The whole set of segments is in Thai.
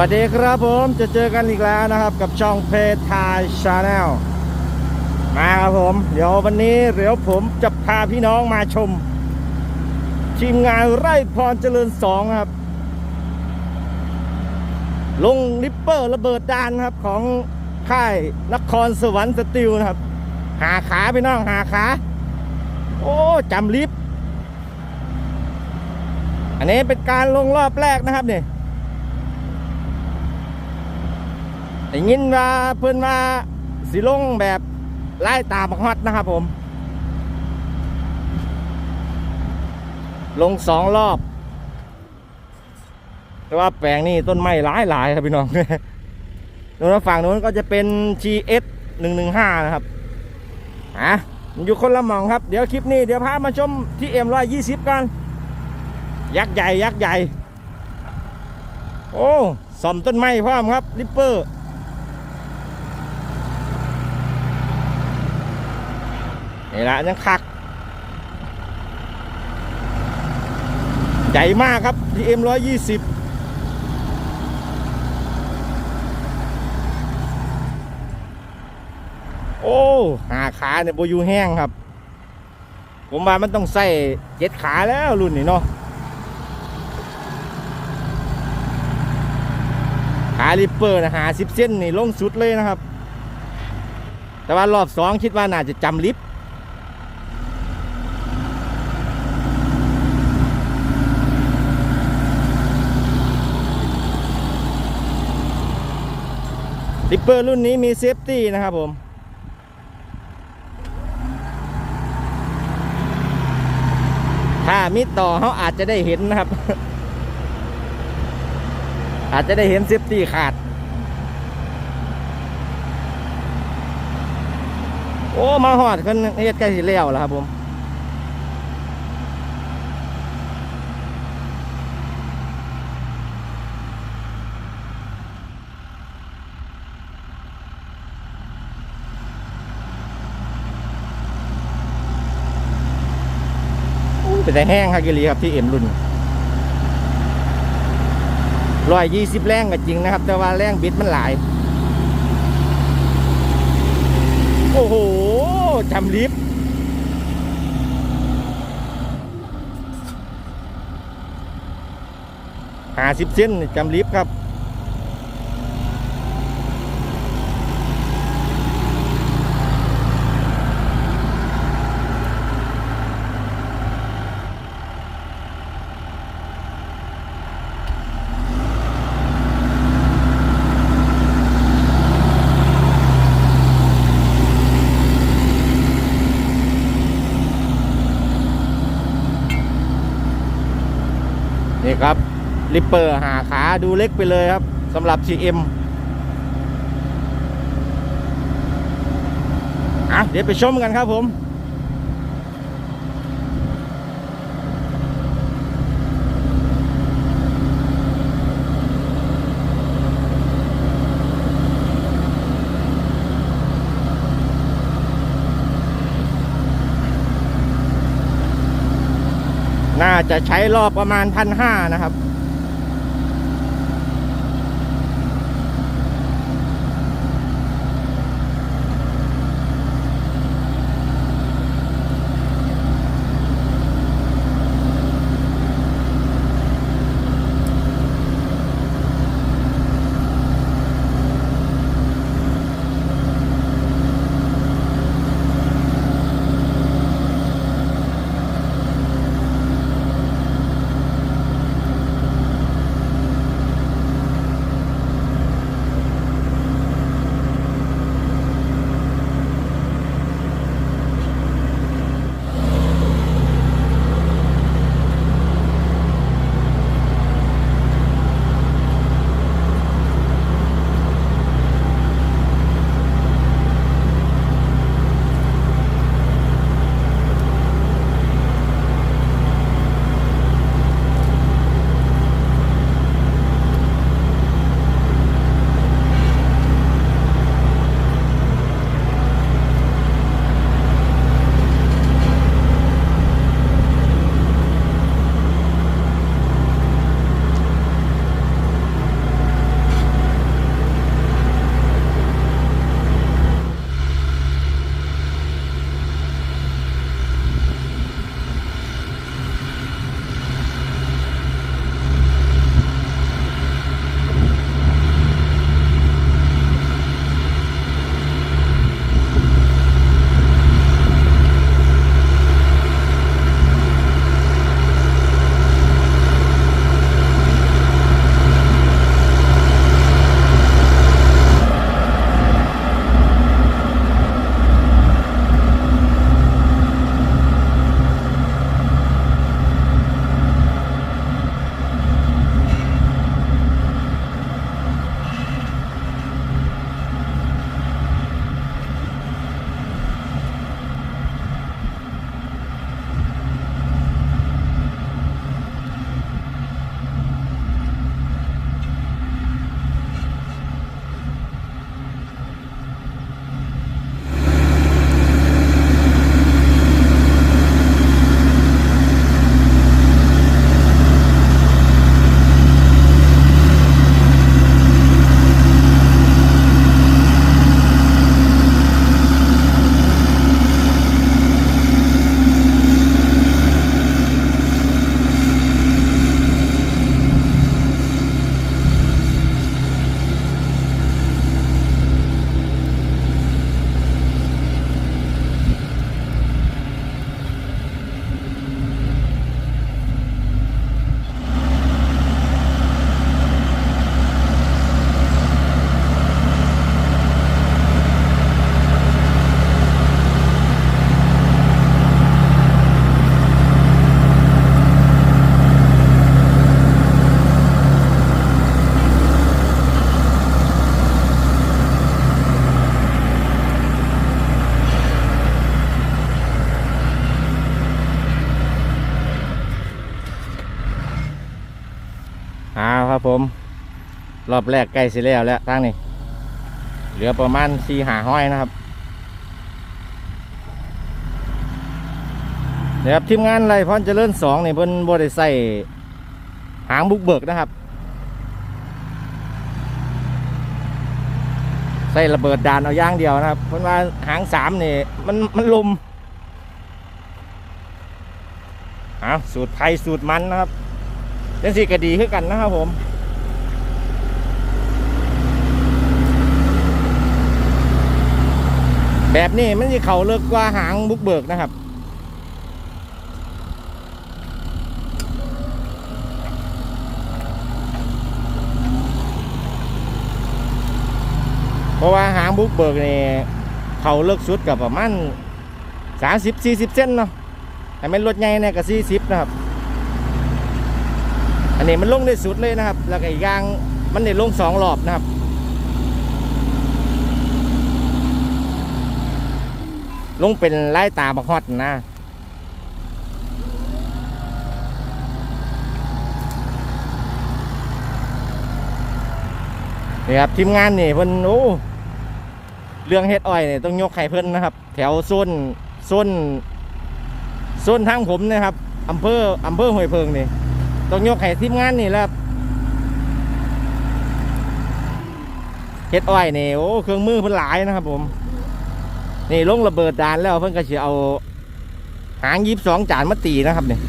สวัสดีครับผมจะเจอกันอีกแล้วนะครับ กับช่องเพจไทยชาแนลมาครับผม เดี๋ยววันนี้เดี๋ยวผมจะพาพี่น้องมาชม ทีมงานไร่พรเจริญสองครับ ลงลิปเปอร์ระเบิดดานครับของค่ายนครสวรรค์สติลนะครับ หาขาพี่น้องหาขาโอ้จำลิฟต์อันนี้เป็นการลงรอบแรกนะครับเนี่ย ได้ยินว่าเพิ่อนว่าสิลงแบบไล่ตาบักฮอตนะครับผม ลงสองรอบ แต่ว่าแปลงนี่ต้นไม้หลายหลายครับพี่น้องตรงนั้นฝั่งนู้นก็จะเป็น GS 115 นะครับอะมันอยู่คนละหมองครับ เดี๋ยวคลิปนี้เดี๋ยวพามาชมที่ M120 กัน ยักษ์ใหญ่ ยักษ์ใหญ่ โอ้สอมต้นไม้พร้อมครับริปเปอร์ นี่ละยังคัก ใหญ่มากครับ DM 120โอ้หาขาเนี่ยโบอยูแห้งครับ ผมว่ามันต้องใส่เจ็ดขาแล้วรุ่นนี้เนาะขาลิปเปอร์นะหาสิบเส้นนี่ลงสุดเลยนะครับ แต่ว่ารอบสองคิดว่าน่าจะจำลิฟ ต์ลิปเปอร์รุ่นนี้มีเซฟตี้นะครับผมถ้ามิดต่อเขาอาจจะได้เห็นนะครับ อาจจะได้เห็นเซฟตี้ขาด โอ้ มาหอดกันเฮ็ดใกล้สิแล้วแล้วครับผม เป็นแต่แห้งครับกิลีครับที่เอ็มรุ่นร้อยยี่สิบแรงก็จริงนะครับ แต่ว่าแรงบิดมันหลาย โอ้โหจำลิฟห้าสิบเซนนี่จำลิฟครับ นี่ครับิปเปอร์หาขาดูเล็กไปเลยครับสำหรับ CM อะเดี๋ยวไปชมกันครับผมน่าจะใช้รอบประมาณพันห้านะครับ รอบแรกใกล้สิแล้วแล้วทางนี้ เหลือประมาณสี่หาห้อยนะครับเดี๋ยวครับทีมงานไรพรเจริญสองนี่เพิ่นบ่ได้ใส่หางบุกเบิกนะครับ ใส่ระเบิดดานเอาย่างเดียวนะครับเพิ่นว่าหางสามนี่มันมันลมเอาสูตรไทยสูตรมันนะครับเป็นสีก็ดีขึ้นกันนะครับผม แบบนี้มันจะเข่าเลิกกว่าหางบุกเบิกนะครับ เพราะว่าหางบุกเบิกนี่เขาเลิกสุดกับประมาณสามสิบสี่สิบเส้นเนาะแต่ไม่รถใหญ่เนี่ยก็สี่สิบนะครับ อันนี้มันลงได้สุดเลยนะครับ แล้วก็อีกอย่างมันได้ลงสองรอบนะครับ ลงเป็นไล่ตาบักฮอดนะนี่ครับทีมงานนี่เพิ่นโอ้เรื่องเฮ็ดอ้อยเนี่ยต้องยกไข่เพิ่นนะครับ แถวโซนโซนโซนทางผมนะครับอำเภออำเภอห้วยเพิงนี่ต้องยกไข่ทีมงานนี่แหละครับเฮ็ดอ้อยนี่โอ้เครื่องมือเพิ่นหลายนะครับผม นี่ลงระเบิดดานแล้วเพิ่นก็จะเอาหางยีบสองจานมาตีนะครับเนี่ย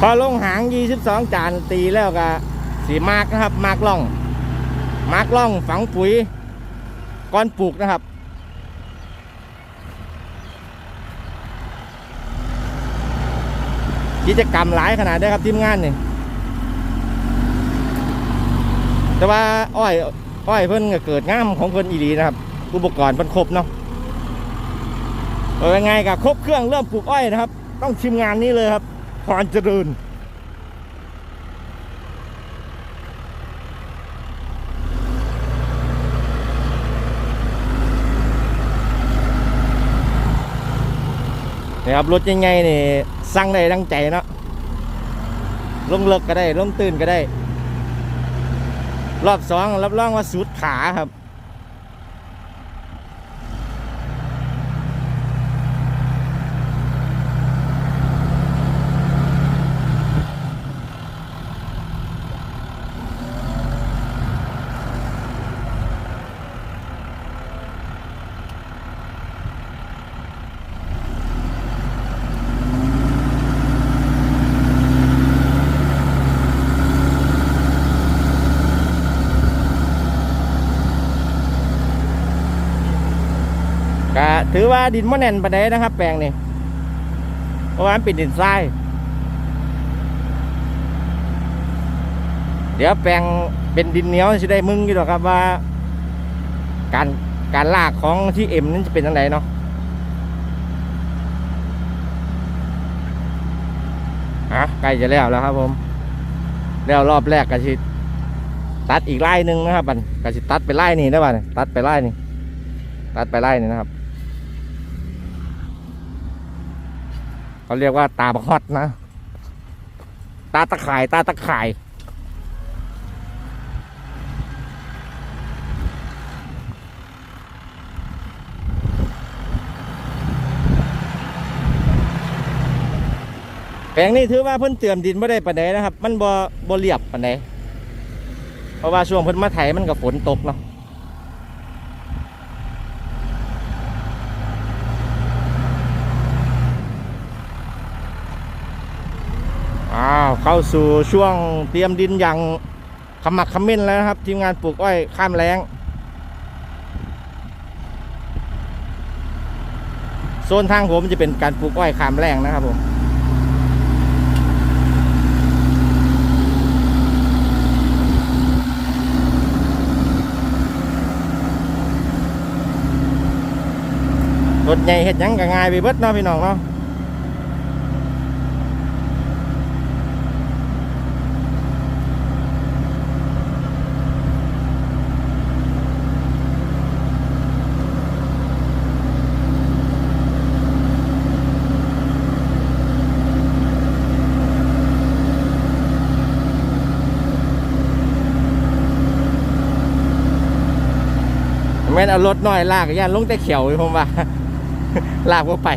พอลงหางยี่สิบสองจานตีแล้วก็สีมากนะครับ มากล่อง มากล่องฝังปุ๋ยก้อนปลูกนะครับกิจกรรมหลายขนาดได้ครับทีมงานเนี่ย แต่ว่าอ้อยอ้อยเพิ่นก็เกิดง่ามของเพิ่นอีดีนะครับ อุปกรณ์เพิ่นครบเนาะเออยังไงกับครบเครื่องเริ่มปลูกอ้อยนะครับ ต้องชิมงานนี้เลยครับพรเจริญนี่ครับรถยังไงนี่สั่งได้ดังใจเนาะลงเลิกก็ได้ลงตื่นก็ได้ รอบสองรับรองว่าสุดขาครับ ก็ถือว่าดินมะแน่นปานใดนะครับ แปลงนี่เพราะว่ามันเป็นดินทรายเดี๋ยวแปลงเป็นดินเหนียวสิได้มึงอยู่หรอกครับว่า การการลากของที่เอ็มนั้นจะเป็นยังไงเนาะอะใกล้จะแล้วแล้วครับผมแล้วรอบแรกก็สิดตัดอีกไล่หนึ่งนะครับบันก็สิดตัดไปไล่นี่ได้ป่ะเนี่ยตัดไปไล่นี่ตัดไปไล่นี่นะครับ เขาเรียกว่าตาบฮอตนะ ตาตะข่ายตาตะข่ายแปลงนี้ถือว่าเพิ่นเตรียมดินไม่ได้ปานใดนะครับ มันบ่บ่เรียบปานใดเพราะว่าช่วงเพิ่นมาไถมันก็ฝนตกเนาะ อ้าว เข้าสู่ช่วงเตรียมดินอย่างขมักขมิ้นแล้วนะครับ ทีมงานปลูกอ้อยข้ามแรงโซนทางผมจะเป็นการปลูกอ้อยข้ามแรงนะครับผมรถใหญ่เห็ดยังก็ง่ายไปเบิดเนาะพี่น้องเนาะ นเอารถน้อยลากย่านลงแต่เขียวอยู่ผมว่าลากว่าไป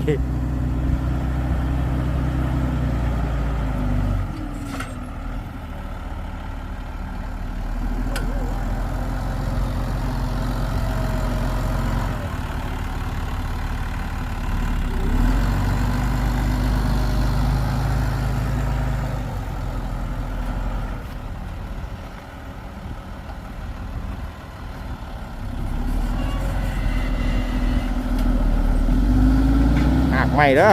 ใหม่เด้อ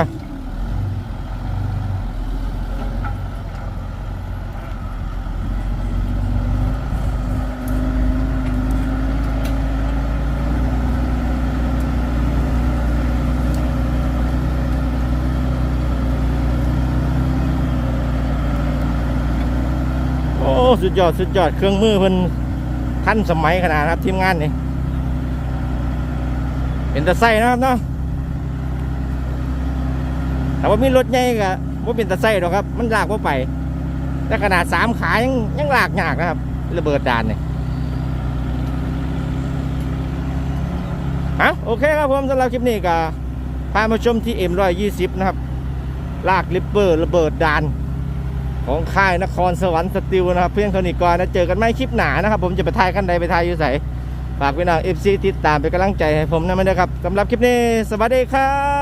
โอ้สุดยอดสุดยอดเครื่องมือเพิ่นทันสมัยขนาดนะครับทีมงานนี่เป็นตะไส้นะครับเนาะ แต่ว่ามีรถใหญ่ก็ว่าเป็นตะไส้หรอกครับ มันลากว่าไป แต่ขนาดสามขายังยังลากยากนะครับ ระเบิดดานเนี่ยฮะโอเคครับผมสำหรับคลิปนี้ก็พามาชมที่ M120 นะครับ ลากลิปเปอร์ระเบิดดาน ของค่ายนครสวรรค์สติลนะครับ เพียงเท่านี้ก่อนนะเจอกันไม่คลิปหนานะครับ ผมจะไปทายขั้นใดไปทายอยู่ใสฝากพี่น้อง FC ติดตามเป็นกำลังใจให้ผมนะไม่ได้ครับสำหรับคลิปนี้สวัสดีครับ